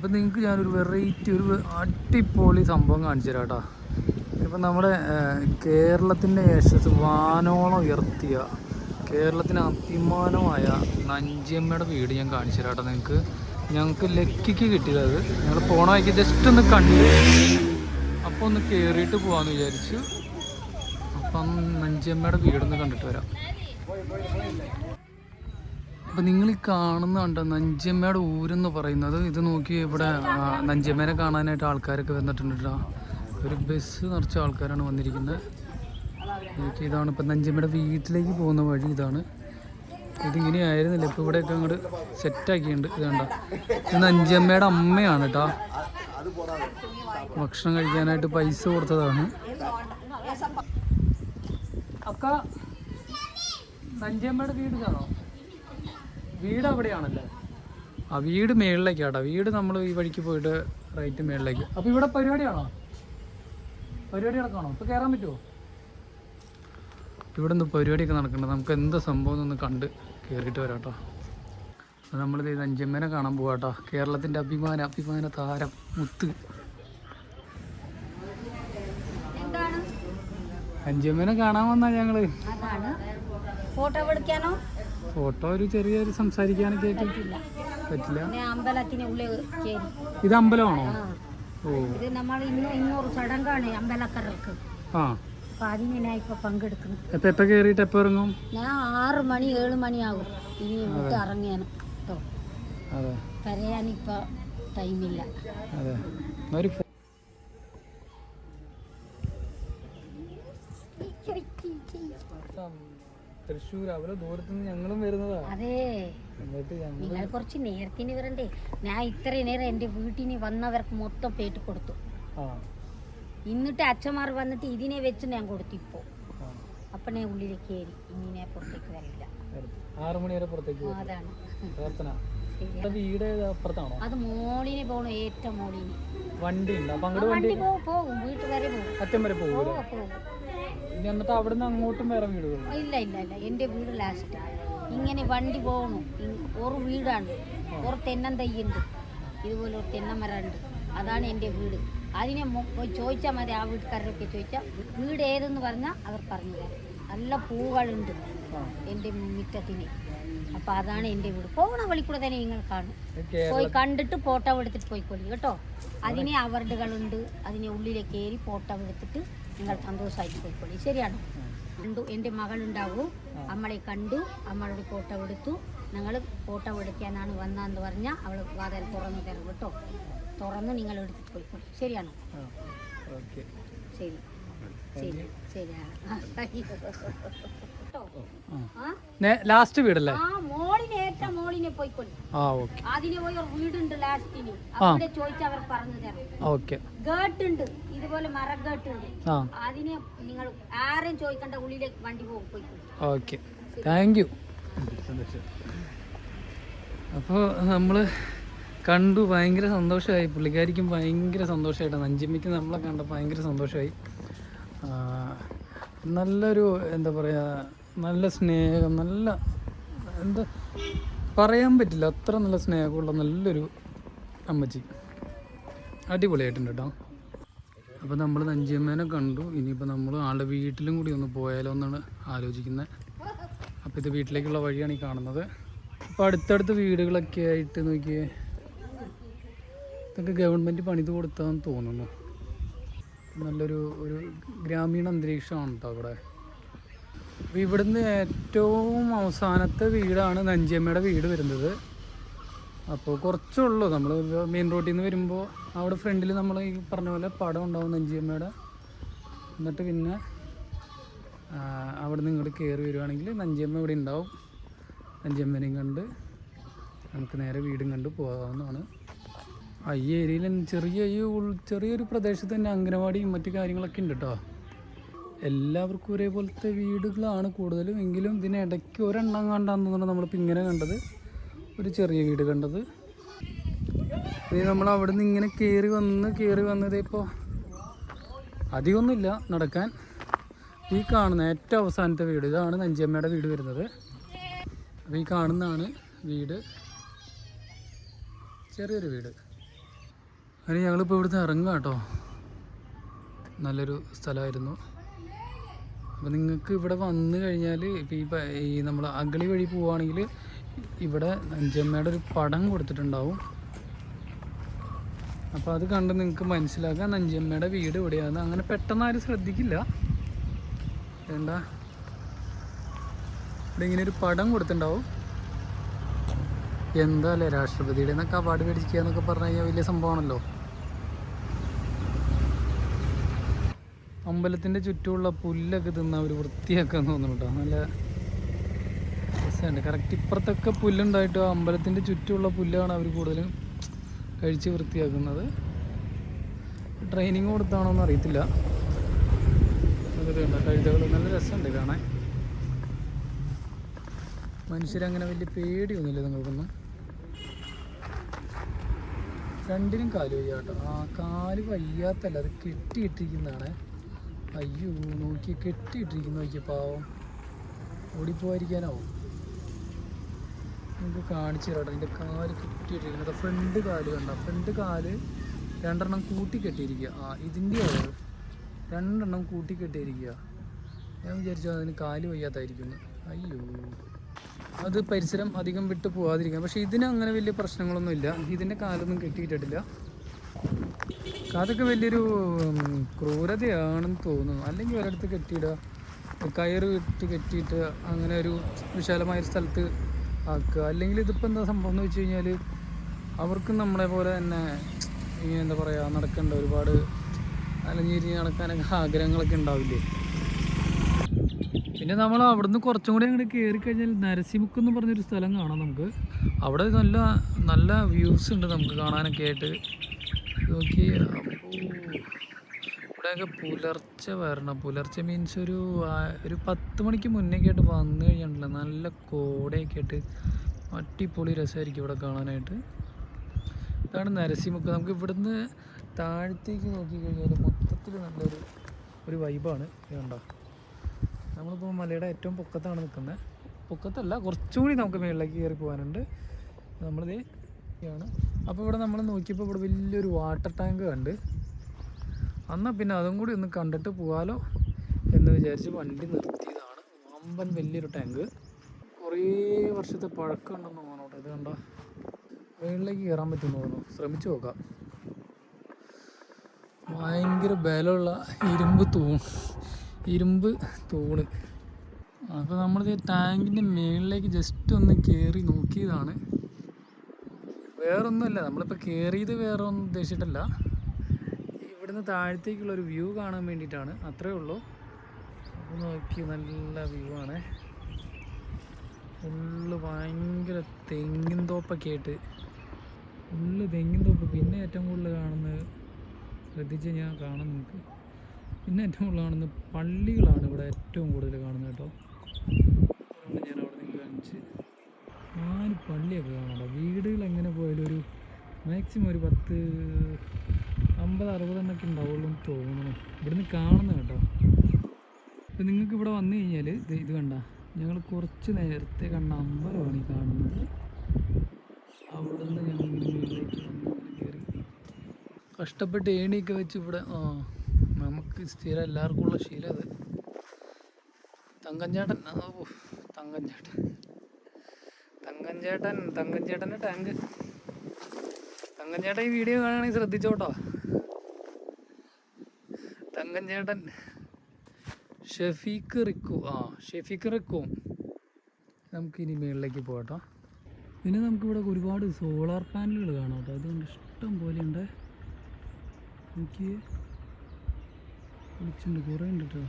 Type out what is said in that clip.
ഇപ്പം നിങ്ങൾക്ക് ഞാനൊരു വെറൈറ്റി ഒരു അടിപൊളി സംഭവം കാണിച്ചു തരാം ഇപ്പം നമ്മുടെ കേരളത്തിന്റെ യശസ് വാനോളം ഉയർത്തിയ കേരളത്തിന് അഭിമാനമായ നഞ്ചിയമ്മയുടെ വീട് ഞാൻ കാണിച്ചു തരാം നിങ്ങൾക്ക്. ഞങ്ങൾക്ക് ലക്കിക്ക് കിട്ടിയത് ഞങ്ങൾ പോണ വഴിക്ക് ജസ്റ്റ് ഒന്ന് കണ്ടു. അപ്പോൾ ഒന്ന് കയറിയിട്ട് പോകാമെന്ന് വിചാരിച്ചു. അപ്പം നഞ്ചിയമ്മയുടെ വീടൊന്ന് കണ്ടിട്ട് വരാം. അപ്പം നിങ്ങൾ ഈ കാണുന്ന കണ്ട? നഞ്ചിയമ്മയുടെ ഊരെന്ന് പറയുന്നത്. ഇത് നോക്കി ഇവിടെ നഞ്ചമ്മേനെ കാണാനായിട്ട് ആൾക്കാരൊക്കെ വന്നിട്ടുണ്ട് ട്ടോ. ഒരു ബസ് നിറച്ച ആൾക്കാരാണ് വന്നിരിക്കുന്നത് എനിക്ക് ഇതാണ് ഇപ്പം നഞ്ചിയമ്മയുടെ വീട്ടിലേക്ക് പോകുന്ന വഴി ഇതാണ്. ഇതിങ്ങനെ ആയിരുന്നില്ല. ഇപ്പം ഇവിടെയൊക്കെ അങ്ങോട്ട് സെറ്റാക്കിയിട്ടുണ്ട് ഇത് കണ്ട? ഇത് നഞ്ചിയമ്മയുടെ അമ്മയാണ് കേട്ടോ ഭക്ഷണം കഴിക്കാനായിട്ട് പൈസ കൊടുത്തതാണ്. അക്ക നഞ്ചിയമ്മയുടെ വീട് കാണോ? വീട് അവിടെയാണല്ലേ? ആ വീട് മേളിലേക്കാട്ടോ വീട് നമ്മൾ ഈ വഴിക്ക് പോയിട്ട് റൈറ്റ് മേളിലേക്ക്. അപ്പോൾ ഇവിടെ പരിപാടിയാണോ? പരിപാടി നടക്കാണോ ഇപ്പോൾ കയറാൻ പറ്റുമോ? ഇവിടെ നിന്ന് പരിപാടിയൊക്കെ നടക്കുന്നുണ്ട് നമുക്ക് എന്ത് സംഭവം എന്നൊന്ന് കണ്ട് കയറിയിട്ട് വരാട്ടോ. നമ്മളിത് ഇത് അഞ്ചമ്മേനെ കാണാൻ പോവാട്ടോ. കേരളത്തിന്റെ അഭിമാന അഭിമാന താരം മുത്ത്. അഞ്ചമ്മേനെ കാണാൻ വന്നാ ഞങ്ങൾ. ഫോട്ടോ എടുക്കാനോ? ഫോട്ടോ ഒരു ചെറിയൊരു സംസാരിക്കാനൊക്കെ ആയിട്ട് പറ്റില്ല. ഇത് അമ്പലമാണോ? ഓ. ഇത് നമ്മൾ ഇന്ന് ഇന്നൊരു ചടങ്ങാണ് അമ്പലക്കരക്ക് ആ. അപ്പൊ അതിന് ഞാൻ ഇപ്പൊ എപ്പോ എപ്പോൾ ഇറങ്ങും? ഞാൻ ആറ് മണി ഏഴ് മണിയാകും. ഇനി വിട്ട് ഇറങ്ങിയാണ് കേട്ടോ അതെ. കരയാനിപ്പോ ടൈമില്ല അതെ എന്നാ ഒരു ഫോ- തൃശ്ശൂർ. അവരെ ദൂരത്ത് നിന്ന് ഞങ്ങളും വരുന്നതാ. അതെ. നിങ്ങൾ കുറച്ച് നേരത്തിന് വരണ്ടേ? ഞാൻ ഇത്രയും നേരം എന്റെ വീട്ടിന് വന്നവർക്ക് മൊത്തം പേട്ട് കൊടുത്തു. എന്നിട്ട് അച്ഛന്മാർ വന്നിട്ട് ഇതിനെ വെച്ച് ഞാൻ കൊടുത്തു ഇപ്പോൾ അപ്പം ഞാൻ ഉള്ളിലേക്ക് കയറി. ഇനി ഞാൻ പുറത്തേക്ക് വരില്ല ആറു മണി വരെ പുറത്തേക്ക് അതാണ്. വീട് അപ്പുറത്താണോ? അത് മോളിന് പോണു ഏറ്റവും മോളിന്. വണ്ടി വണ്ടി പോകും വരെ പോകും അച്ഛൻ വരെ പോകും പോകും ഇനി എന്നിട്ട് അവിടുന്ന് അങ്ങോട്ടും വേറെ വീടുകൾ ഇല്ല ഇല്ല ഇല്ല. എന്റെ വീട് ലാസ്റ്റ് ഇങ്ങനെ വണ്ടി പോകണം ഒരു വീടാണ്. ഒരു തെന്നം തയ്യുണ്ട് ഇതുപോലെ ഒരു തെന്നമരമുണ്ട് അതാണ് എന്റെ വീട്. അതിനെ പോയി ചോദിച്ചാൽ മതി ആ വീട്ടുകാരൊക്കെ ചോദിച്ചാൽ വീട് ഏതെന്ന് പറഞ്ഞാൽ അവർ പറഞ്ഞു തരാം. നല്ല പൂവുകളുണ്ട്. എന്റെ മുറ്റത്തിന്. അപ്പോൾ അതാണ് എന്റെ വീട്. പോകണ വഴി കൂടെ തന്നെ നിങ്ങൾ കാണും. പോയി കണ്ടിട്ട് ഫോട്ടോ എടുത്തിട്ട് പോയിക്കൊള്ളി കേട്ടോ. അതിനെ അവാർഡുകളുണ്ട് അതിനെ ഉള്ളിലേക്ക് കയറി ഫോട്ടോ എടുത്തിട്ട് നിങ്ങൾ സന്തോഷമായിട്ട് പോയിക്കോളി. ശരിയാണോ. കണ്ടു എന്റെ മകളുണ്ടാവും. അമ്മളെ കണ്ടു അമ്മളുടെ ഫോട്ടോ എടുത്തു. ഞങ്ങൾ ഫോട്ടോ എടുക്കാനാണ് വന്നതെന്ന് പറഞ്ഞാൽ അവൾ വാതിൽ തുറന്നു തരും കേട്ടോ. തുറന്ന് നിങ്ങൾ എടുത്തിട്ട് പോയിക്കൊള്ളി ശരിയാണോ. ശരി. ശരി ശരി ലാസ്റ്റ് വീടല്ലേ? ആ നമ്മൾ ഓക്കെ. അതിന് പോയി ഒരു വീടുണ്ട് ലാസ്റ്റിന് അവിടെ അവർ പറഞ്ഞു തരും. ഓക്കെ. ഗേട്ട് ഉണ്ട് ഇതുപോലെ മര ഗേട്ട് ഉണ്ട് ആ. അതിന് നിങ്ങൾ ആരെയും ചോദിക്കണ്ട ഉള്ളിലേക്ക് വണ്ടി പോകും പോയിക്കോളൂ. ഓക്കെ. താങ്ക് യു അപ്പോൾ നമ്മൾ കണ്ടു ഭയങ്കര സന്തോഷമായി. പുള്ളിക്കാരിക്കും ഭയങ്കര സന്തോഷമായിട്ടാണ് അഞ്ചിമ്മയ്ക്ക് നമ്മളെ കണ്ട ഭയങ്കര സന്തോഷമായി. നല്ലൊരു എന്താ പറയുക നല്ല സ്നേഹം നല്ല എന്താ പറയാൻ പറ്റില്ല. അത്ര നല്ല സ്നേഹമുള്ള നല്ലൊരു അമ്മച്ചി. അടിപൊളിയായിട്ടുണ്ട് കേട്ടോ അപ്പോൾ നമ്മൾ നഞ്ചിയമ്മേനെ കണ്ടു. ഇനിയിപ്പോൾ നമ്മൾ ആളുടെ വീട്ടിലും കൂടി ഒന്ന് പോയാലോ എന്നാണ് ആലോചിക്കുന്നത് അപ്പോൾ ഇത് വീട്ടിലേക്കുള്ള വഴിയാണ് ഈ കാണുന്നത്. അപ്പോൾ അടുത്തടുത്ത് വീടുകളൊക്കെ ആയിട്ട് നോക്കിയേ ഇതൊക്കെ ഗവൺമെന്റ് പണിത് കൊടുത്താന്ന് തോന്നുന്നു. നല്ലൊരു ഒരു ഗ്രാമീണ അന്തരീക്ഷമാണ് കേട്ടോ അവിടെ. ഇവിടുന്ന് ഏറ്റവും അവസാനത്തെ വീടാണ് നഞ്ചിയമ്മയുടെ വീട് വരുന്നത്. അപ്പോൾ കുറച്ചുള്ളൂ നമ്മൾ മെയിൻ റോഡിൽ നിന്ന് വരുമ്പോൾ അവിടെ ഫ്രണ്ടിൽ നമ്മൾ ഈ പറഞ്ഞ പോലെ പടം ഉണ്ടാവും നഞ്ചിയമ്മയുടെ. എന്നിട്ട് പിന്നെ അവിടെ നിന്ന് ഇങ്ങോട്ട് കയറി വരുവാണെങ്കിൽ നഞ്ചിയമ്മ ഇവിടെ ഉണ്ടാവും. നഞ്ചിയമ്മനെയും കണ്ട് നമുക്ക് നേരെ വീടും കണ്ട് പോകാവുന്നതാണ്. ഈ ഏരിയയിൽ ചെറിയ ഈ ഉൾ ചെറിയൊരു പ്രദേശത്ത് തന്നെ അംഗനവാടിയും മറ്റു കാര്യങ്ങളൊക്കെ ഉണ്ട് കേട്ടോ. എല്ലാവർക്കും ഒരേപോലത്തെ വീടുകളാണ് കൂടുതലും. എങ്കിലും ഇതിനിടയ്ക്ക് ഒരെണ്ണം കണ്ടാന്ന് പറഞ്ഞാൽ നമ്മളിപ്പോൾ ഇങ്ങനെ കണ്ടത്. ഒരു ചെറിയ വീട് കണ്ടത്. ഇത് നമ്മൾ അവിടെ നിന്ന് ഇങ്ങനെ കയറി വന്ന് കയറി വന്നത് ഇപ്പോൾ അധികമൊന്നുമില്ല നടക്കാൻ. ഈ കാണുന്ന ഏറ്റവും അവസാനത്തെ വീട്. ഇതാണ് നഞ്ചിയമ്മയുടെ വീട് വരുന്നത്. അപ്പോൾ ഈ കാണുന്നതാണ് വീട്. ചെറിയൊരു വീട്. അങ്ങനെ ഞങ്ങളിപ്പോൾ ഇവിടുന്ന് ഇറങ്ങാം കേട്ടോ. നല്ലൊരു സ്ഥലമായിരുന്നു. അപ്പോൾ നിങ്ങൾക്ക് ഇവിടെ വന്നു കഴിഞ്ഞാൽ ഇപ്പോൾ ഈ ഈ നമ്മൾ അഗളി വഴി പോവുകയാണെങ്കിൽ ഇവിടെ അഞ്ചമ്മയുടെ ഒരു പടം കൊടുത്തിട്ടുണ്ടാവും. അപ്പോൾ അത് കണ്ട് നിങ്ങൾക്ക് മനസ്സിലാക്കാം അഞ്ചമ്മയുടെ വീട് ഇവിടെയാണ് അങ്ങനെ പെട്ടെന്ന് ആരും ശ്രദ്ധിക്കില്ല. വേണ്ട. ഇവിടെ ഇങ്ങനെ ഒരു പടം കൊടുത്തിട്ടുണ്ടാവും. എന്താ അല്ലേ രാഷ്ട്രപതിയുടെ നിന്നൊക്കെ അവാർഡ് മേടിക്കുക എന്നൊക്കെ പറഞ്ഞു കഴിഞ്ഞാൽ വലിയ സംഭവമാണല്ലോ. അമ്പലത്തിന്റെ ചുറ്റുമുള്ള പുല്ലൊക്കെ തിന്ന് അവർ വൃത്തിയാക്കാൻ തോന്നുന്നു കേട്ടോ നല്ല രസമുണ്ട്. കറക്റ്റ് ഇപ്പുറത്തൊക്കെ പുല്ലുണ്ടായിട്ട് അമ്പലത്തിന്റെ ചുറ്റുമുള്ള പുല്ലാണ് അവർ കൂടുതലും കഴിച്ച് വൃത്തിയാക്കുന്നത്. ട്രെയിനിങ് കൊടുത്താണോന്ന് അറിയത്തില്ല. അതൊക്കെ ഉണ്ട് കഴുതകൾ നല്ല രസമുണ്ട് കാണാൻ. മനുഷ്യരങ്ങനെ വലിയ പേടിയൊന്നുമില്ല നിങ്ങൾക്കൊന്നും. രണ്ടിനും കാൽ വയ്യ കേട്ടോ ആ കാൽ വയ്യാത്തല്ല അത് കെട്ടിയിട്ടിരിക്കുന്നതാണ്. അയ്യോ നോക്കി കെട്ടിയിട്ടിരിക്കുന്നു നോക്കിയ പാവം. ഓടിപ്പോയിരിക്കാനാവും. നമുക്ക് കാണിച്ചു തരാം എന്റെ കാൽ കെട്ടിയിട്ടിരിക്കുന്നത് ഫ്രണ്ട് കാൽ കണ്ട? ഫ്രണ്ട് കാൽ രണ്ടെണ്ണം കൂട്ടി കെട്ടിയിരിക്കുക. ആ ഇതിന്റെ രണ്ടെണ്ണം കൂട്ടി കെട്ടിയിരിക്കുക. ഞാൻ വിചാരിച്ചു അതിന് കാൽ വയ്യാത്തായിരിക്കുന്നു അയ്യോ. അത് പരിസരം അധികം വിട്ടു പോവാതിരിക്കാം പക്ഷെ ഇതിന് അങ്ങനെ വലിയ പ്രശ്നങ്ങളൊന്നുമില്ല. ഇതിന്റെ കാലൊന്നും കെട്ടിയിട്ടിട്ടില്ല. അതൊക്കെ വലിയൊരു ക്രൂരതയാണെന്ന് തോന്നുന്നു. അല്ലെങ്കിൽ ഒരിടത്ത് കെട്ടിയിടുക കയറ് വിട്ട് കെട്ടിയിട്ട് അങ്ങനെ ഒരു വിശാലമായൊരു സ്ഥലത്ത് ആക്കുക. അല്ലെങ്കിൽ ഇതിപ്പോൾ എന്താ സംഭവം എന്ന് വെച്ച് കഴിഞ്ഞാൽ അവർക്കും നമ്മളെ പോലെ തന്നെ ഇനി എന്താ പറയുക നടക്കേണ്ട ഒരുപാട് അലഞ്ഞിരിഞ്ഞ് നടക്കാനൊക്കെ ആഗ്രഹങ്ങളൊക്കെ ഉണ്ടാവില്ലേ? പിന്നെ നമ്മൾ അവിടുന്ന് കുറച്ചും കൂടി അങ്ങോട്ട് കയറി കഴിഞ്ഞാൽ നരസിമുക്ക് എന്ന് പറഞ്ഞൊരു സ്ഥലം കാണാം നമുക്ക്. അവിടെ നല്ല നല്ല വ്യൂസ് ഉണ്ട് നമുക്ക് കാണാനൊക്കെ ആയിട്ട്. നോക്കി ഇവിടെയൊക്കെ പുലർച്ചെ വരണം. പുലർച്ചെ മീൻസ് ഒരു ഒരു പത്ത് മണിക്ക് മുന്നേ ആയിട്ട് വന്നു കഴിഞ്ഞിട്ടുണ്ടല്ലോ. നല്ല കോടയൊക്കെ ആയിട്ട് അടിപൊളി രസമായിരിക്കും ഇവിടെ കാണാനായിട്ട്. ഇതാണ് നരസിമുക്ക്. നമുക്ക് ഇവിടുന്ന് താഴത്തേക്ക് നോക്കി കഴിഞ്ഞാൽ മൊത്തത്തിൽ നല്ലൊരു ഒരു വൈബാണ് കണ്ടോ? നമ്മളിപ്പോൾ മലയുടെ ഏറ്റവും പൊക്കത്താണ് നിൽക്കുന്നത് പൊക്കത്തല്ല കുറച്ചുകൂടി നമുക്ക് മുകളിലേക്ക് കയറി പോകാനുണ്ട്. നമ്മളിത് ആണ് അപ്പോൾ ഇവിടെ നമ്മൾ നോക്കിയപ്പോൾ ഇവിടെ വലിയൊരു വാട്ടർ ടാങ്ക് കണ്ട്. എന്നാൽ പിന്നെ അതും കൂടി ഒന്ന് കണ്ടിട്ട് പോകാലോ എന്ന് വിചാരിച്ച് വണ്ടി നിർത്തിയതാണ്. വമ്പൻ വലിയൊരു ടാങ്ക് കുറേ വർഷത്തെ പഴക്കമുണ്ടെന്ന് തോന്നണം കേട്ടോ ഇത് കണ്ടോ? മുകളിലേക്ക് കയറാൻ പറ്റുമെന്ന് തോന്നുന്നു. ശ്രമിച്ചു നോക്കാം. ഭയങ്കര ബലമുള്ള ഇരുമ്പ് തൂൺ. ഇരുമ്പ് തൂണ്. അപ്പോൾ നമ്മളിത് ടാങ്കിന്റെ മുകളിലേക്ക് ജസ്റ്റ് ഒന്ന് കയറി നോക്കിയതാണ്. വേറൊന്നുമല്ല നമ്മളിപ്പോൾ കയറിയത് വേറെ ഒന്നും ഉദ്ദേശിച്ചിട്ടല്ല. ഇവിടുന്ന് താഴത്തേക്കുള്ള ഒരു വ്യൂ കാണാൻ വേണ്ടിയിട്ടാണ് അത്രേ ഉള്ളൂ. അപ്പോൾ നോക്കി നല്ല വ്യൂ ആണ്. ഫുള്ള് ഭയങ്കര തെങ്ങിൻ തോപ്പൊക്കെ ആയിട്ട്. ഫുള്ള് തെങ്ങിൻ തോപ്പ്. പിന്നെ ഏറ്റവും കൂടുതൽ കാണുന്നത് ശ്രദ്ധിച്ച് ഞാൻ കാണും നിങ്ങൾക്ക് പിന്നെ ഏറ്റവും കൂടുതൽ കാണുന്നത് പള്ളികളാണ് ഇവിടെ ഏറ്റവും കൂടുതൽ കാണുന്നത് കേട്ടോ. ഞാൻ അവിടെ നിങ്ങൾ കാണിച്ച് നാല് പള്ളിയൊക്കെ കാണാം വീടുകൾ എങ്ങനെ പോയാലും ഒരു മാക്സിമം ഒരു പത്ത് അമ്പത് അറുപതെണ്ണൊക്കെ ഉണ്ടാവുള്ളൂ എന്ന് തോന്നുന്നു. ഇവിടുന്ന് കാണുന്നത് കേട്ടോ. ഇപ്പം നിങ്ങൾക്ക് ഇവിടെ വന്നു കഴിഞ്ഞാൽ ഇത് ഇത് കണ്ട ഞങ്ങൾ കുറച്ച് നേരത്തെ കണ്ട അമ്പലമാണ് ഈ കാണുന്നത്. അവിടുന്ന് ഞങ്ങൾ ഇങ്ങനെ കയറി. കഷ്ടപ്പെട്ട് ഏണിയൊക്കെ വെച്ച് ഇവിടെ ആ നമുക്ക് സ്ഥിരം എല്ലാവർക്കും ഉള്ള ശീലം അത്. തങ്കഞ്ചേട്ടൻ ആ, തങ്കഞ്ചേട്ടൻ തങ്കഞ്ചേട്ടന്റെ ടാങ്ക് തങ്കഞ്ചേട്ടൻ ഈ വീഡിയോ കാണുകയാണെങ്കിൽ ശ്രദ്ധിച്ചോട്ടോ. തങ്കഞ്ചേട്ടൻ. ഷെഫീഖ് റിക്കു ആ ഷെഫീഖ് റിക്കും. നമുക്കിനി മുകളിലേക്ക് പോകട്ടോ പിന്നെ നമുക്കിവിടെ ഒരുപാട് സോളാർ പാനലുകൾ കാണാം കേട്ടോ. അതുകൊണ്ട് ഇഷ്ടം പോലെ ഉണ്ട് എനിക്ക് വിളിച്ചിട്ടുണ്ട്. കുറേ ഉണ്ട് കേട്ടോ.